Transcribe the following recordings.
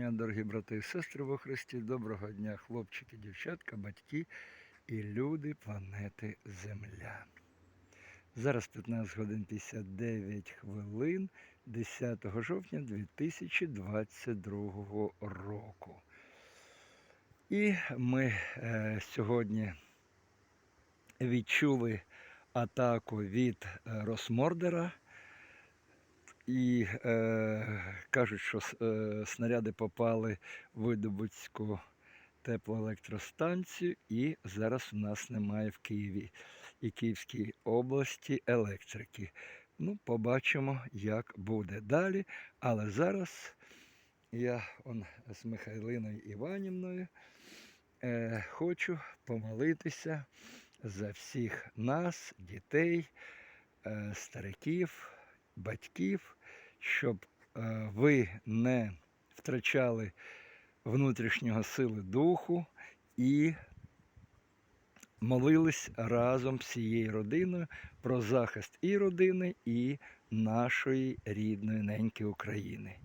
дня, дорогі брати і сестри во Христі. Доброго дня, хлопчики, дівчатка, батьки і люди планети Земля. Зараз 15 годин 59 хвилин 10 жовтня 2022 року. І ми е, сьогодні відчули атаку від е, Росмордера. І е, кажуть, що е, снаряди попали в Видобуцьку теплоелектростанцію, і зараз у нас немає в Києві і Київській області електрики. Ну, побачимо, як буде далі. Але зараз я он, з Михайлиною Іванівною е, хочу помолитися за всіх нас, дітей, е, стариків, батьків, щоб е, ви не втрачали внутрішнього сили духу і молились разом з всією родиною про захист і родини, і нашої рідної неньки України.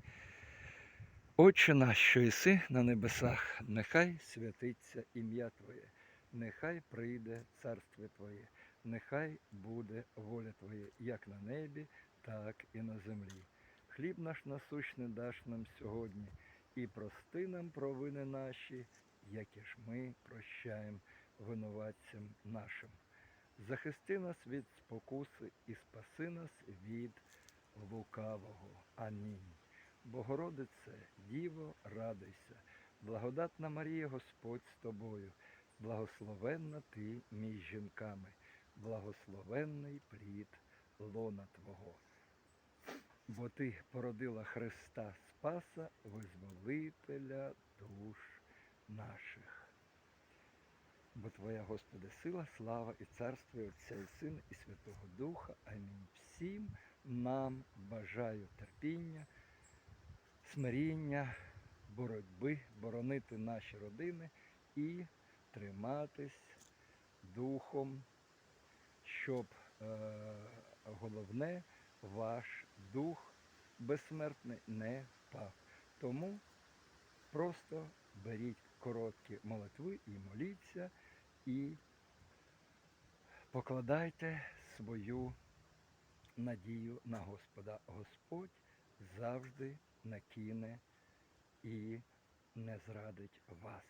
Отче наш, що єси на небесах, нехай святиться ім'я Твоє, нехай прийде царство Твоє, нехай буде воля Твоя, як на небі, так і на землі. Хліб наш насущний даш нам сьогодні, і прости нам провини наші, які ж ми прощаємо винуватцям нашим. Захисти нас від спокуси і спаси нас від лукавого. Амінь. Богородице, Діво, радуйся, благодатна Марія, Господь з тобою, благословенна ти між жінками, благословенний плід лона Твого. Бо ти породила Христа Спаса, визволителя душ наших. Бо Твоя, Господи, сила, слава і царство і Отця і Сина і Святого Духа. Амінь. Всім нам бажаю терпіння, смиріння, боротьби, боронити наші родини і триматись духом, щоб е, головне ваш дух безсмертний не впав. Тому просто беріть короткі молитви і моліться, і покладайте свою надію на Господа. Господь завжди накине і не зрадить вас.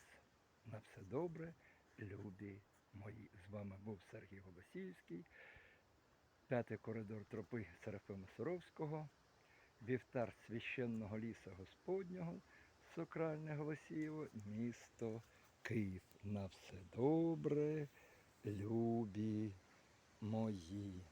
На все добре, любі мої. З вами був Сергій Голосіївський, п'ятий коридор тропи Серафима Суровського, вівтар священного ліса Господнього, Сокральне Голосієво, місто Київ. На все добре, любі мої.